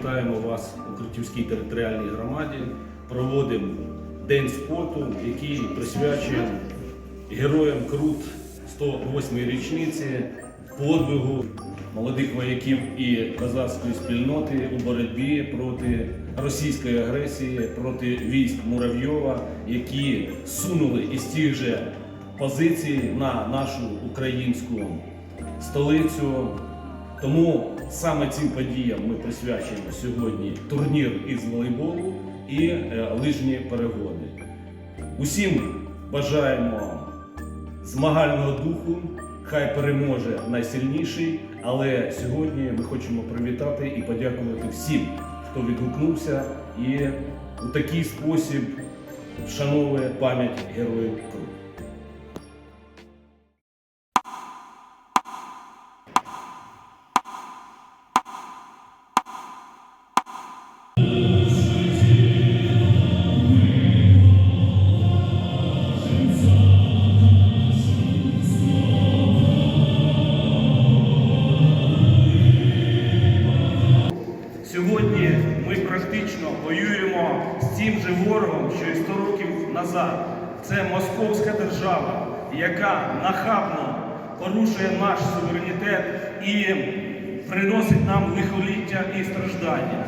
вітаємо вас у Крутівській територіальній громаді. Проводимо День спорту, який присвячуємо героям Крут 108-ї річниці подвигу молодих вояків і козацької спільноти у боротьбі проти російської агресії, проти військ Муравйова, які сунули із тих же позицій на нашу українську столицю. Тому саме цим подіям ми присвячуємо сьогодні турнір із волейболу і е, лижні перегони. Усім бажаємо змагального духу, хай переможе найсильніший. Але сьогодні ми хочемо привітати і подякувати всім, хто відгукнувся і у такий спосіб вшановує пам'ять героїв Крут. Сьогодні ми практично воюємо з тим же ворогом, що і 100 років назад. Це московська держава, яка нахабно порушує наш суверенітет і приносить нам лихоліття і страждання.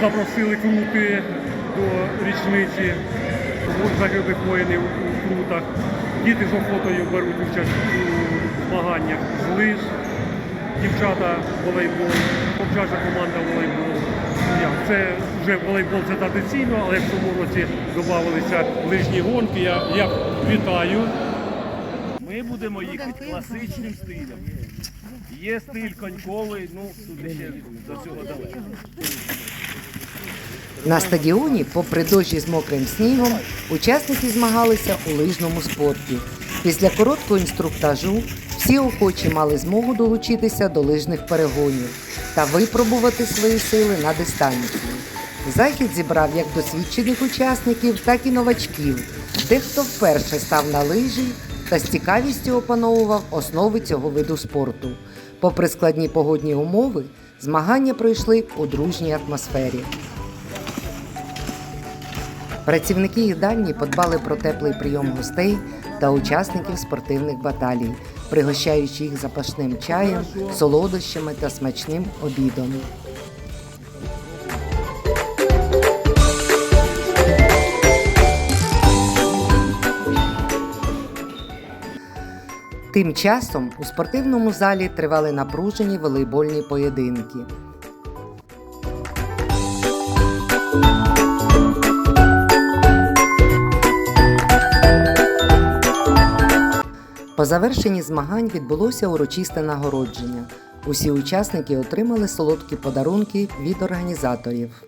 Запросили крути до річниці загиблих воїнів у крутах. Діти з охотою беруть участь у змаганнях з лиж, дівчата волейбол, хлопчача команда волейбол. Це вже волейбол це традиційно, але в цьому році додавалися лижні гонки. Я, я вітаю. Ми будемо їхати класичним стилем. Є стиль коньковий, ну туди ще до цього далеко. На стадіоні, попри дощі з мокрим снігом, учасники змагалися у лижному спорті. Після короткого інструктажу всі охочі мали змогу долучитися до лижних перегонів та випробувати свої сили на дистанції. Захід зібрав як досвідчених учасників, так і новачків. Дехто вперше став на лижі та з цікавістю опановував основи цього виду спорту. Попри складні погодні умови, змагання пройшли у дружній атмосфері. Працівники їдальні подбали про теплий прийом гостей та учасників спортивних баталій, пригощаючи їх запашним чаєм, солодощами та смачним обідом. Тим часом у спортивному залі тривали напружені волейбольні поєдинки. Завершенні змагань відбулося урочисте нагородження. Усі учасники отримали солодкі подарунки від організаторів.